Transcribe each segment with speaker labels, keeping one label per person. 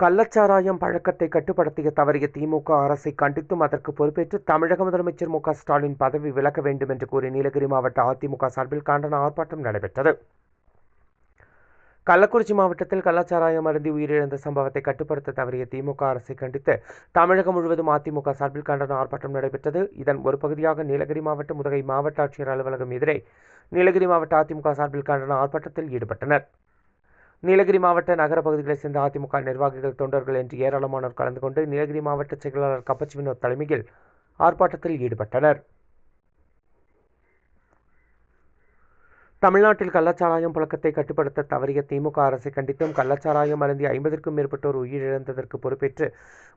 Speaker 1: கள்ளச்சாராயம் பழக்கத்தை கட்டுப்படுத்திய தவறிய திமுக அரசை கண்டித்தும் அதற்கு பொறுப்பேற்று தமிழக முதலமைச்சர் மு ஸ்டாலின் பதவி விலக வேண்டும் என்று கூறி நீலகிரி மாவட்ட அதிமுக சார்பில் கண்டன ஆர்ப்பாட்டம் நடைபெற்றது. கள்ளக்குறிச்சி மாவட்டத்தில் கள்ளச்சாராயம் அருந்தி உயிரிழந்த சம்பவத்தை கட்டுப்படுத்த தவறிய திமுக அரசை கண்டித்து தமிழகம் முழுவதும் அதிமுக சார்பில் கண்டன ஆர்ப்பாட்டம் நடைபெற்றது. இதன் ஒரு பகுதியாக நீலகிரி மாவட்டம் உதகை மாவட்ட ஆட்சியர் அலுவலகம் எதிரே நீலகிரி மாவட்ட அதிமுக சார்பில் கண்டன ஆர்ப்பாட்டத்தில் ஈடுபட்டனர். நீலகிரி மாவட்ட நகர பகுதிகளைச் சேர்ந்த அதிமுக நிர்வாகிகள் தொண்டர்கள் என்று ஏராளமானோர் கலந்து கொண்டு நீலகிரி மாவட்ட செயலாளர் கப்பச்சி வினோத் தலைமையில் ஆர்ப்பாட்டத்தில் ஈடுபட்டனர். தமிழ்நாட்டில் கள்ளச்சாராயம் புழக்கத்தை கட்டுப்படுத்த தவறிய திமுக அரசை கண்டித்தும் கள்ளச்சாராயம் அருந்தி ஐம்பதற்கும் மேற்பட்டோர் உயிரிழந்ததற்கு பொறுப்பேற்று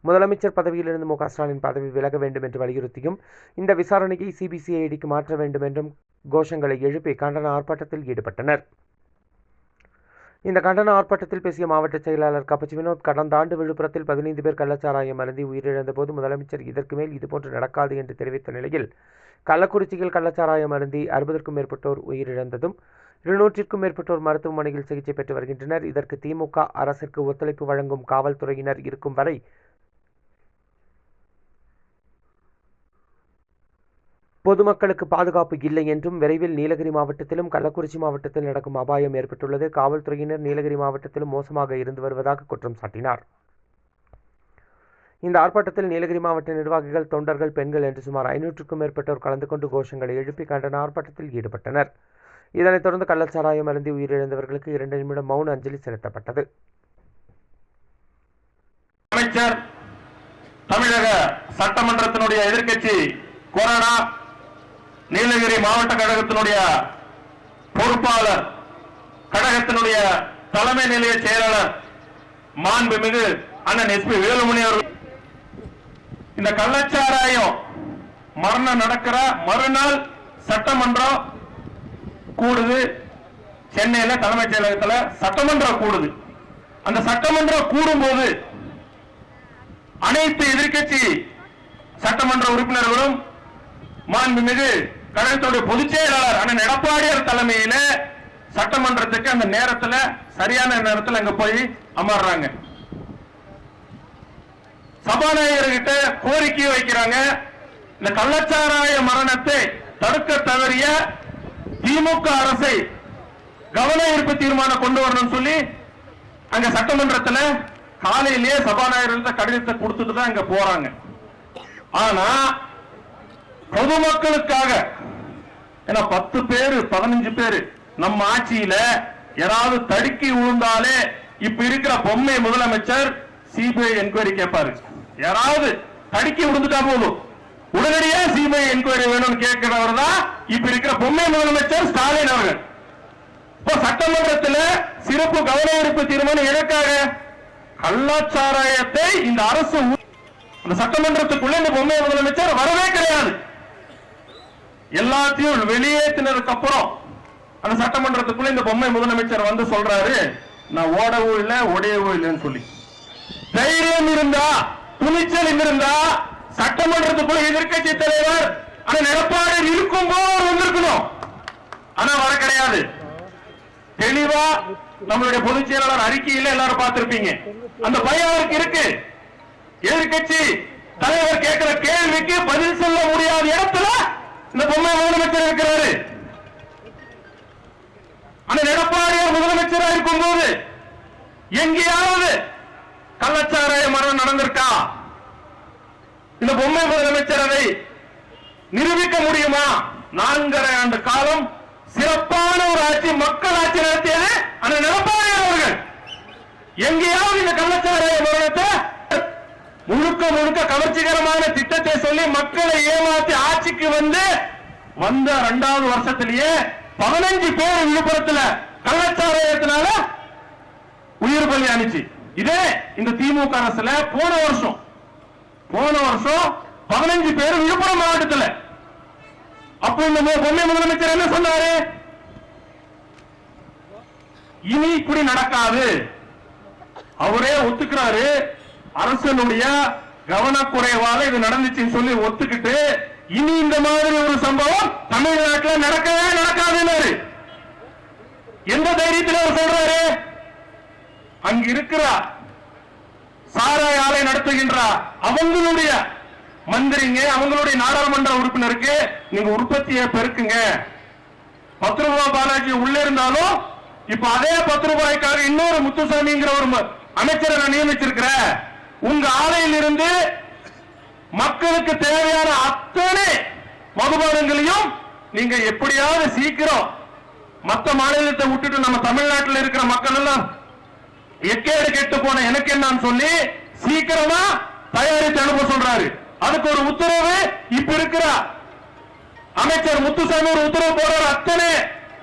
Speaker 1: முதலமைச்சர் பதவியிலிருந்து மு ஸ்டாலின் பதவி விலக வேண்டும் என்று வலியுறுத்தியும் இந்த விசாரணையை சிபிசிஐடிக்கு மாற்ற வேண்டும் என்றும் கோஷங்களை எழுப்பி கண்டன ஆர்ப்பாட்டத்தில் ஈடுபட்டனர். இந்த கண்டன ஆர்ப்பாட்டத்தில் பேசிய மாவட்ட செயலாளர் கப்பச்சி வினோத் கடந்த ஆண்டு விழுப்புரத்தில் பதினைந்து பேர் கள்ளச்சாராயம் அருந்தி உயிரிழந்த போது முதலமைச்சர் இதற்கு மேல் இதுபோன்று நடக்காது என்று தெரிவித்த நிலையில் கள்ளக்குறிச்சியில் கள்ளச்சாராயம் அருந்தி அறுபதற்கும் மேற்பட்டோர் உயிரிழந்ததும் இருநூற்றிற்கும் மேற்பட்டோர் மருத்துவமனையில் சிகிச்சை பெற்று வருகின்றனர். இதற்கு திமுக அரசிற்கு ஒத்துழைப்பு வழங்கும் காவல்துறையினர் இருக்கும் வரை பொதுமக்களுக்கு பாதுகாப்பு இல்லை என்றும் விரைவில் நீலகிரி மாவட்டத்திலும் கள்ளக்குறிச்சி மாவட்டத்தில் நடக்கும் அபாயம் ஏற்பட்டுள்ளது. காவல்துறையினர் நீலகிரி மாவட்டத்திலும் மோசமாக இருந்து வருவதாக குற்றம் சாட்டினார். இந்த ஆர்ப்பாட்டத்தில் நீலகிரி மாவட்ட நிர்வாகிகள் தொண்டர்கள் பெண்கள் என்று சுமார் ஐநூற்றுக்கும் மேற்பட்டோர் கலந்து கொண்டு கோஷங்களை எழுப்பி கண்டன ஆர்ப்பாட்டத்தில் ஈடுபட்டனர். இதனைத் தொடர்ந்து கள்ளச்சாராயம் அருந்தி உயிரிழந்தவர்களுக்கு இரண்டு நிமிடம் மௌன அஞ்சலி செலுத்தப்பட்டது.
Speaker 2: அமைச்சர் தமிழக சட்டமன்றத்தினுடைய எதிர்க்கட்சி கொரோனா நீலகிரி மாவட்ட கழகத்தினுடைய பொறுப்பாளர் கழகத்தினுடைய தலைமை நிலைய செயலாளர் மாண்புமிகு அண்ணன் எஸ்பி வேலுமணி அவர்கள். இந்த கள்ளச்சாராயம் மரணம் நடக்கிற மறுநாள் சட்டமன்றம் கூடுது. சென்னையில தலைமைச் செயலகத்துல சட்டமன்றம் கூடுது. அந்த சட்டமன்றம் கூடும்போது அனைத்து எதிர்கட்சி சட்டமன்ற உறுப்பினர்களும் மாண்புமிகு கழகத்துடைய பொதுச் செயலாளர் அண்ணன் எடப்பாடியார் தலைமையில சட்டமன்றத்துக்கு அந்த நேரத்துல சரியான நேரத்துல அங்க போய் அமர்றாங்க. சபாநாயகர்கிட்ட கோரிக்கை வைக்கிறாங்க. இந்த கள்ளச்சாராய மரணத்தை தடுக்க தவறிய திமுக அரசை கவன ஈர்ப்பு தீர்மானம் கொண்டு வரணும்னு சொல்லி அங்க சட்டமன்றத்துல காலையிலேயே சபாநாயகர் கடிதத்தை கொடுத்துட்டு தான் அங்க போறாங்க. ஆனா பொதுமக்களுக்காக ஏன்னா பத்து பேரு பதினஞ்சு பேரு நம்ம ஆட்சியில யாராவது தடுக்கி விழுந்தாலே இப்ப இருக்கிற பொம்மை முதலமைச்சர் சிபிஐ என்கொயரி கேட்பாரு. யாராவது தடுக்கி விழுந்துட்டா போதும். உடனடியா சிபிஐ என்கொயரி வேணும்னு கேட்கிறவர் தான் இப்ப இருக்கிற பொம்மை முதலமைச்சர் ஸ்டாலின் அவர்கள். இப்ப சட்டமன்றத்துல சிறப்பு கவன ஈர்ப்பு தீர்மானம் எதற்காக? கள்ளச்சாராயத்தை இந்த அரசு அந்த சட்டமன்றத்துக்குள்ள இந்த பொம்மை முதலமைச்சர் வரவே கிடையாது. எல்லாத்தையும் வெளியேற்றினதுக்கு அப்புறம் அந்த சட்டமன்றத்துக்குள்ள இந்த பொம்மை முதலமைச்சர் வந்து சொல்றாரு நான் ஓடவும் இல்லை உடையவும் இல்லைன்னு சொல்லி. தைரியம் இருந்தா துணிச்சல் இருந்தா சட்டமன்றத்துக்குள்ள எதிர்க்கட்சி தலைவர் ஆனா நிலப்பாடு இருக்கும் போது வந்திருக்கணும். ஆனா வர கிடையாது. தெளிவா நம்மளுடைய பொதுச் செயலாளர் அறிக்கையில எல்லாரும் பார்த்திருப்பீங்க. அந்த பயம் அவருக்கு இருக்கு. எதிர்க்கட்சி தலைவர் கேட்கிற கேள்விக்கு பதில் சொல்ல முடியாத இடத்துல இந்த பொம்மை முதலமைச்சர் இருக்கிறாரு. அந்த எடப்பாடியார் முதலமைச்சரா இருக்கும் போது எங்கேயாவது கள்ளச்சாராய மரணம் நடந்திருக்கா? இந்த பொம்மை முதலமைச்சர் அதை நிரூபிக்க முடியுமா? நான்கரை ஆண்டு காலம் சிறப்பான ஒரு ஆட்சி மக்கள் ஆட்சி நடத்தியது அந்த எடப்பாடியார் அவர்கள். எங்கேயாவது இந்த கள்ளச்சாராய மரணத்தை முழுக்க முழுக்க கவர்ச்சிகரமான திட்டத்தை சொல்லி மக்களை ஏமாத்தி ஆட்சிக்கு வந்து வந்த இரண்டாவது வருஷத்திலேயே பதினஞ்சு பேர் விழுப்புரத்துல கள்ளச்சாராயத்தினால உயிர் பலி அணிச்சு இதே இந்த திமுக அரசுல போன வருஷம் போன வருஷம் பதினஞ்சு பேர் விழுப்புரம் மாவட்டத்துல. அப்போ இந்த பொம்மை முதலமைச்சர் என்ன சொன்னாரு? இனி இப்படி நடக்காது. அவரே ஒத்துக்கிறாரு. அரசனுடைய கவனக்குறைவால இது நடந்துச்சுன்னு சொல்லி ஒத்துக்கிட்டு இனி இந்த மாதிரி ஒரு சம்பவம் தமிழ்நாட்டில் நடக்கவே நடக்காதுன்னாரு. எந்த தைரியத்தில் அவர் சொல்றாரு? அங்க இருக்கிற தொழிற்சாலை நடத்துகின்ற அவங்களுடைய மந்திரிங்க அவங்களுடைய நாடாளுமன்ற உறுப்பினருக்கு நீங்க உற்பத்தியை பெருக்குங்க. பத்து ரூபாய் பாலாஜி உள்ள இருந்தாலும் இப்ப அதே பத்து ரூபாய்க்காக இன்னொரு முத்துசாமிங்கிற ஒரு அமைச்சரை நான் நியமிச்சிருக்கிறேன். உங்க ஆலையில் இருந்து மக்களுக்கு தேவையான அத்தனை மதுபானங்களையும் நீங்க எப்படியாவது சீக்கிரம் மற்ற மாநிலத்தை விட்டுட்டு நம்ம தமிழ்நாட்டில் இருக்கிற மக்கள் எல்லாம் எக்கேடு கெட்டு போன எனக்கு என்னன்னு சொல்லி சீக்கிரமா தயாரித்து அனுப்ப சொல்றாரு. அதுக்கு ஒரு உத்தரவு இப்ப இருக்கிற அமைச்சர் முத்துசாமி ஒரு உத்தரவு போடுறாரு. அத்தனை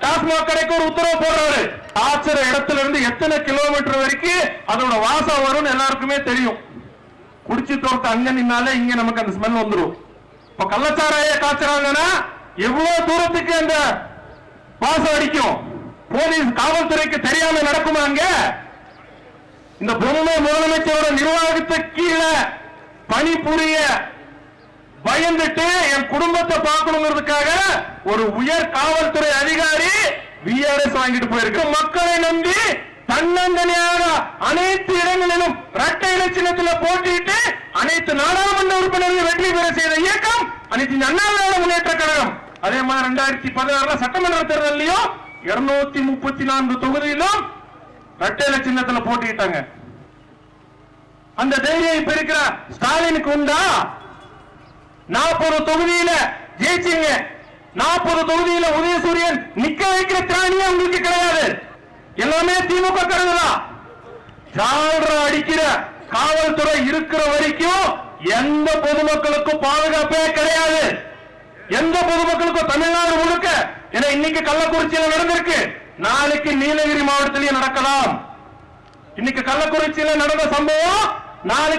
Speaker 2: டாஸ்மாக் கடைக்கு ஒரு உத்தரவு போடுறாரு. ஆச்சர இடத்துல இருந்து எத்தனை கிலோமீட்டர் வரைக்கும் அதோட வாசம் வரும்னு எல்லாருக்குமே தெரியும். குடிச்சு தோர்த்து அங்க நின்னாலே இங்க நமக்கு அந்த ஸ்மெல் வந்துரும். இப்ப கள்ளச்சாராய காய்ச்சறாங்கன்னா எவ்வளவு தூரத்துக்கு அந்த வாசம் அடிக்கும்? போலீஸ் காவல்துறைக்கு தெரியாம நடக்குமா அங்க? இந்த பொம்மை முதலமைச்சரோட நிர்வாகத்தை கீழே பணிபுரிய பயந்துட்டு என் குடும்பத்தை பார்க்கணுங்கிறதுக்காக ஒரு உயர் காவல்துறை அதிகாரி விஆர்எஸ் வாங்கிட்டு போயிருக்கு. மக்களை நம்பி தன்னந்தனியாக அனைத்து இடங்களிலும் இரட்டை இலை சின்னத்தில் போட்டியிட்டு அனைத்து நாடாளுமன்ற உறுப்பினர்கள் வெற்றி பெற செய்த இயக்கம் அனைத்து இந்திய அண்ணா திராவிட முன்னேற்ற கழகம். அதே மாதிரி ரெண்டாயிரத்தி பதினாறுல சட்டமன்ற தேர்தலையும் இருநூத்தி முப்பத்தி நான்கு தொகுதியிலும் இரட்டை இலை சின்னத்தில் போட்டியிட்டாங்க. அந்த தைரியம் இப்ப இருக்கிற ஸ்டாலினுக்கு உண்டா? நாற்பது தொகுதியில ஜெயிச்சீங்க. நாற்பது தொகுதியில உதயசூரியன் நிக்க வைக்கிற திராணியே உங்களுக்கு கிடையாது. எல்லாமே திமுக ஜால்ரா அடிக்கிற காவல்துறை இருக்கிற வரைக்கும் எந்த பொதுமக்களுக்கும் பாதுகாப்பே கிடையாது. எந்த பொதுமக்களுக்கும் தமிழ்நாடு முழுக்க ஏன்னா இன்னைக்கு கள்ளக்குறிச்சியில நடந்திருக்கு. நாளைக்கு நீலகிரி மாவட்டத்திலேயே நடக்கலாம். இன்னைக்கு கள்ளக்குறிச்சியில நடந்த சம்பவம் நாளைக்கு